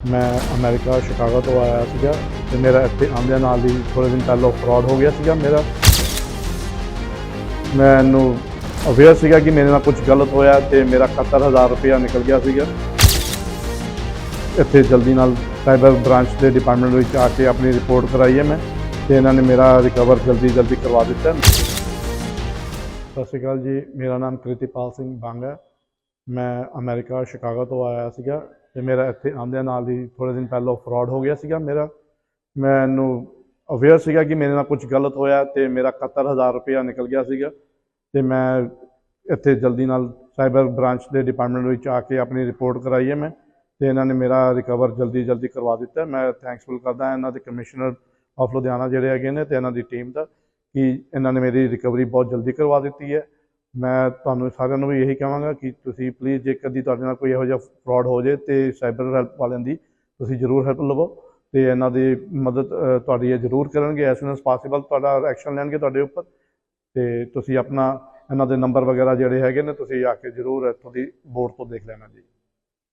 ਮੈਂ America, Chicago ਤੋਂ ਆਇਆ ਸੀਗਾ ਤੇ ਮੇਰਾ ਇੱਥੇ ਆਉਂਦਿਆਂ ਨਾਲ ਹੀ ਥੋੜੇ ਦਿਨ ਪਹਿਲਾਂ ਫਰਾਡ ਹੋ ਗਿਆ ਸੀਗਾ ਮੇਰਾ। ਮੈਨੂੰ ਅਵੇਅਰ ਸੀਗਾ ਕਿ ਮੇਰੇ ਨਾਲ ਕੁਝ ਗਲਤ ਹੋਇਆ ਤੇ ਮੇਰਾ 71000 ਰੁਪਇਆ ਨਿਕਲ ਗਿਆ ਸੀਗਾ। ਇੱਥੇ ਜਲਦੀ ਨਾਲ ਸਾਈਬਰ ਬ੍ਰਾਂਚ ਦੇ ਡਿਪਾਰਟਮੈਂਟ ਵਿੱਚ ਆ ਕੇ ਆਪਣੀ ਰਿਪੋਰਟ ਕਰਾਈ ਹੈ ਮੈਂ ਤੇ ਇਹਨਾਂ ਨੇ ਮੇਰਾ ਰਿਕਵਰ ਜਲਦੀ ਜਲਦੀ ਕਰਵਾ ਦਿੱਤਾ। ਸਤਿ ਸ਼੍ਰੀ ਅਕਾਲ ਜੀ, ਮੇਰਾ ਨਾਮ ਕ੍ਰਿਤੀਪਾਲ ਸਿੰਘ ਬੰਗ ਹੈ। ਮੈਂ ਅਮਰੀਕਾ, ਸ਼ਿਕਾਗੋ ਤੋਂ ਆਇਆ ਸੀਗਾ ਤੇ ਮੇਰਾ ਇੱਥੇ ਆਉਂਦਿਆਂ ਨਾਲ ਹੀ ਥੋੜੇ ਦਿਨ ਪਹਿਲਾਂ ਫਰਾਡ ਹੋ ਗਿਆ ਸੀਗਾ ਮੇਰਾ। ਮੈਨੂੰ ਅਵੇਅਰ ਸੀਗਾ ਕਿ ਮੇਰੇ ਨਾਲ ਕੁਝ ਗਲਤ ਹੋਇਆ ਤੇ ਮੇਰਾ 71000 ਰੁਪਇਆ ਨਿਕਲ ਗਿਆ ਸੀਗਾ ਤੇ ਮੈਂ ਇੱਥੇ ਜਲਦੀ ਨਾਲ ਸਾਈਬਰ ਬ੍ਰਾਂਚ ਦੇ ਡਿਪਾਰਟਮੈਂਟ ਵਿੱਚ ਆ ਕੇ ਆਪਣੀ ਰਿਪੋਰਟ ਕਰਾਈ ਹੈ ਮੈਂ ਤੇ ਇਹਨਾਂ ਨੇ ਮੇਰਾ ਰਿਕਵਰ ਜਲਦੀ ਜਲਦੀ ਕਰਵਾ ਦਿੱਤਾ। ਮੈਂ ਥੈਂਕਸਫੁਲ ਕਰਦਾ ਇਹਨਾਂ ਦੇ ਕਮਿਸ਼ਨਰ ਆਫ ਲੁਧਿਆਣਾ ਜਿਹੜੇ ਹੈਗੇ ਨੇ ਤੇ ਇਹਨਾਂ ਦੀ ਟੀਮ ਦਾ ਕਿ ਇਹਨਾਂ ਨੇ ਮੇਰੀ ਰਿਕਵਰੀ ਬਹੁਤ ਜਲਦੀ ਕਰਵਾ ਦਿੱਤੀ ਹੈ। ਮੈਂ ਤੁਹਾਨੂੰ ਸਾਰਿਆਂ ਨੂੰ ਵੀ ਇਹੀ ਕਹਾਂਗਾ ਕਿ ਤੁਸੀਂ ਪਲੀਜ਼ ਜੇ ਕਦੀ ਤੁਹਾਡੇ ਨਾਲ ਕੋਈ ਇਹੋ ਜਿਹਾ ਫਰਾਡ ਹੋ ਜਾਏ ਤੇ ਸਾਈਬਰ ਹੈਲਪ ਵਾਲਿਆਂ ਦੀ ਤੁਸੀਂ ਜ਼ਰੂਰ ਹੈਲਪ ਲਵੋ ਤੇ ਇਹਨਾਂ ਦੀ ਮਦਦ ਤੁਹਾਡੀ ਇਹ ਜ਼ਰੂਰ ਕਰਨਗੇ ਐਸ ਸੂਨ ਐਸ ਪੋਸੀਬਲ ਤੁਹਾਡਾ ਐਕਸ਼ਨ ਲੈਣਗੇ ਤੁਹਾਡੇ ਉੱਪਰ ਤੇ ਤੁਸੀਂ ਆਪਣਾ ਇਹਨਾਂ ਦੇ ਨੰਬਰ ਵਗੈਰਾ ਜਿਹੜੇ ਹੈਗੇ ਨੇ ਤੁਸੀਂ ਆ ਕੇ ਜ਼ਰੂਰ ਇੱਥੋਂ ਦੀ ਬੋਰਡ ਤੋਂ ਦੇਖ ਲੈਣਾ ਜੀ।